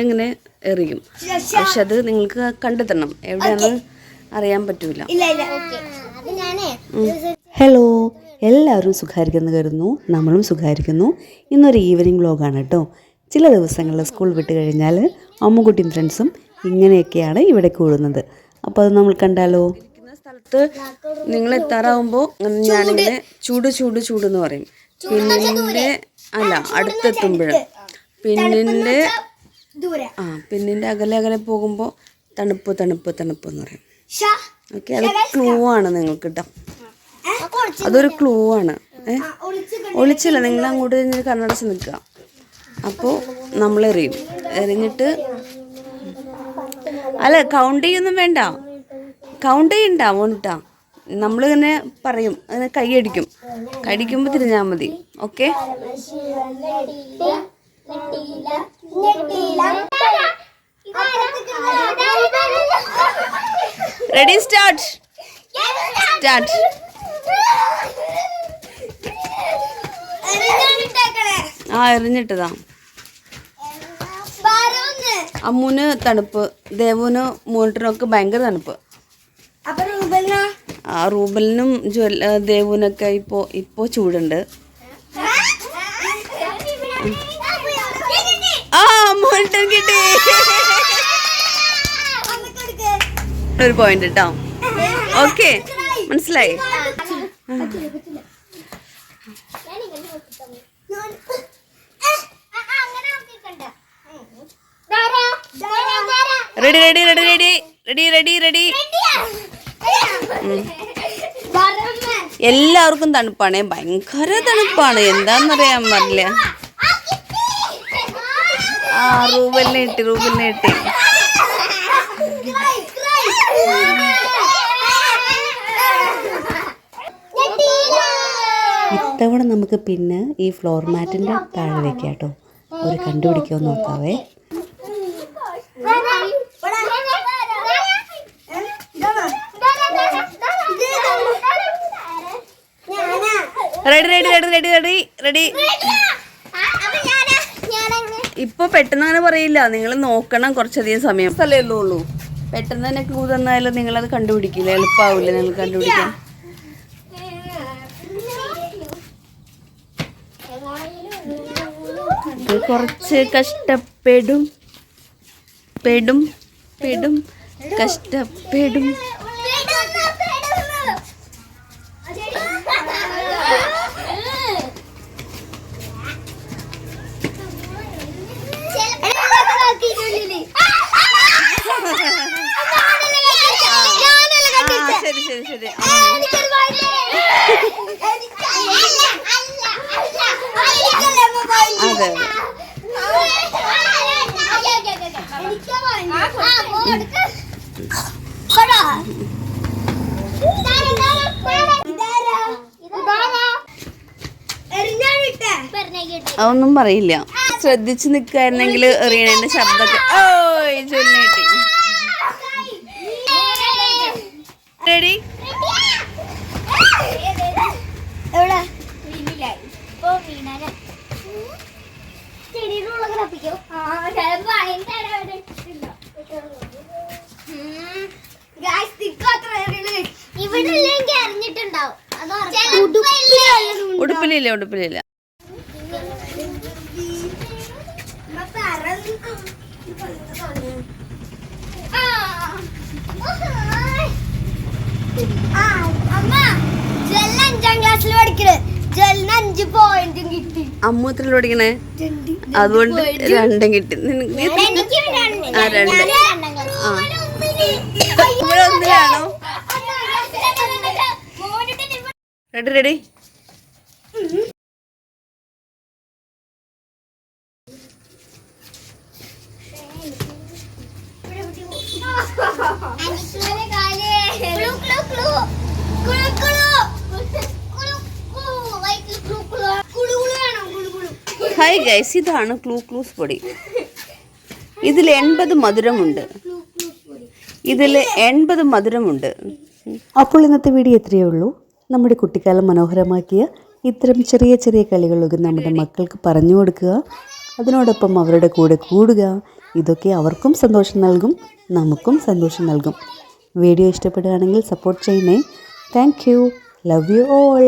ഇങ്ങനെ എറിയും? പക്ഷെ അത് നിങ്ങൾക്ക് കണ്ടെത്തണം. എവിടെയാണ് അറിയാൻ പറ്റൂല. ഹലോ. എല്ലാവരും സുഖായിരിക്കുന്നു കരുതുന്നു. നമ്മളും സുഖായിരിക്കുന്നു. ഇന്നൊരു ഈവനിങ് വ്ലോഗാണ് കേട്ടോ. ചില ദിവസങ്ങളിൽ സ്കൂൾ വിട്ട് കഴിഞ്ഞാൽ അമ്മുകുട്ടിയും ഫ്രണ്ട്സും ഇങ്ങനെയൊക്കെയാണ് ഇവിടെ കൂടുന്നത് അപ്പോൾ അത് നമ്മൾ കണ്ടാലോ? സ്ഥലത്ത് നിങ്ങൾ എത്താറാവുമ്പോൾ ഞാനിങ്ങനെ ചൂട്. ചൂട് ചൂട് എന്ന് പറയും പിന്നിന്റെ അല്ല അടുത്തെത്തുമ്പോൾ പിന്നിന്റെ ദൂരെ. ആ പെണ്ണിന്റെ അകലെ അകലെ പോകുമ്പോൾ തണുപ്പ് തണുപ്പ് തണുപ്പ് എന്ന് പറയും. ഓക്കെ അത് ക്ലൂ ആണ് നിങ്ങൾക്ക് കേട്ടോ? അതൊരു ക്ലൂ ആണ്. ഏ. ഒളിച്ചില്ല നിങ്ങൾ അങ്ങോട്ട് തന്നെ കണ്ണടച്ച് നിൽക്കുക. അപ്പോൾ നമ്മൾ എറിയും. എറിഞ്ഞിട്ട് അല്ല കൗണ്ട് ചെയ്യൊന്നും വേണ്ട. കൗണ്ട് ചെയ്യണ്ട മോനിട്ടാ. നമ്മളിങ്ങനെ പറയും അങ്ങനെ കൈയടിക്കും. കൈയടിക്കുമ്പോൾ തിരിഞ്ഞാൽ മതി. ഓക്കെ? Ready start start. ആ എറിഞ്ഞിട്ടതാ അമ്മൂന് തണുപ്പ് ദേവുന് മോണിറ്ററിനൊക്കെ ഭയങ്കര തണുപ്പ്? ആ റൂബലിനും ജ്വല്ല ദേവൂനൊക്കെ ഇപ്പോ ഇപ്പോൾ ചൂടുണ്ട് ആ മോണിറ്റർ കിട്ടി. ഒരു പോയിന്റ് കേട്ടോ ഓക്കെ മനസ്സിലായി. Ready ready ready ready ready ready ready. എല്ലാവർക്കും തണുപ്പാണ് ഭയങ്കര തണുപ്പാണ് എന്താണെന്നറിയാൻ പാടില്ല ആ, റൂബലിനെ കിട്ടി റൂബലിനെ കിട്ടി. ഞെട്ടിയില്ല. ഇത്തവണ നമുക്ക് പിന്നെ ഈ ഫ്ലോർ മാറ്റിന്റെ താഴെ വെക്കാം കേട്ടോ ഒരു കണ്ടുപിടിക്കോ നോക്കാവേ ready ready ready ready ready ready ഇപ്പൊ പെട്ടെന്ന് അങ്ങനെ പറയില്ല. നിങ്ങൾ നോക്കണം കുറച്ചധികം സമയം. സ്ഥലമല്ലേ ഉള്ളൂ. പെട്ടെന്ന് തന്നെ ക്ലൂ തന്നാലും നിങ്ങളത് കണ്ടുപിടിക്കില്ല. എളുപ്പമാവില്ല നിങ്ങൾ കണ്ടുപിടിക്കാൻ? കുറച്ച് കഷ്ടപ്പെടും. പെടും പെടും കഷ്ടപ്പെടും. ശരി ശരി. അതെ അതെ. അതൊന്നും പറയില്ല. ശ്രദ്ധിച്ചു നിൽക്കായിരുന്നെങ്കിൽ എറിയണേന്റെ ശബ്ദമൊക്കെ ഓ ചൊല്ലിട്ടി തപ്പിക്കോ ആ ചിലപ്പോ അതിന്റെ അവിടെ ഇവിടെ ഇല്ലെങ്കിൽ അറിഞ്ഞിട്ടുണ്ടാവും. ഉടുപ്പിലില്ല ഉടുപ്പിലില്ല? അമ്മ. ജെല്ല അഞ്ചാം ക്ലാസ്സിൽ ജെല്ലിന് അഞ്ച് പോയിന്റും കിട്ടി. അമ്മ എത്ര പഠിക്കണേ? അതുകൊണ്ട് രണ്ടും കിട്ടി. ആ രണ്ട്. ആ. ഒന്നിലാണോ? Ready ready. ഹായ് ഗൈസ് ഇതാണ് ക്ലൂ ക്ലൂസ് പൊടി. ഇതിൽ എൺപത് മധുരമുണ്ട്. ഇതിൽ എൺപത് മധുരമുണ്ട്. അപ്പോൾ ഇന്നത്തെ വീഡിയോ എത്രയേ ഉള്ളൂ. നമ്മുടെ കുട്ടിക്കാലം മനോഹരമാക്കിയ ഇത്തരം ചെറിയ ചെറിയ കളികളൊക്കെ നമ്മുടെ മക്കൾക്ക് പറഞ്ഞു കൊടുക്കുക. അതിനോടൊപ്പം അവരുടെ കൂടെ കൂടുക. ഇതൊക്കെ അവർക്കും സന്തോഷം നൽകും നമുക്കും സന്തോഷം നൽകും. വീഡിയോ ഇഷ്ടപ്പെടുകയാണെങ്കിൽ സപ്പോർട്ട് ചെയ്യണേ thank you love you all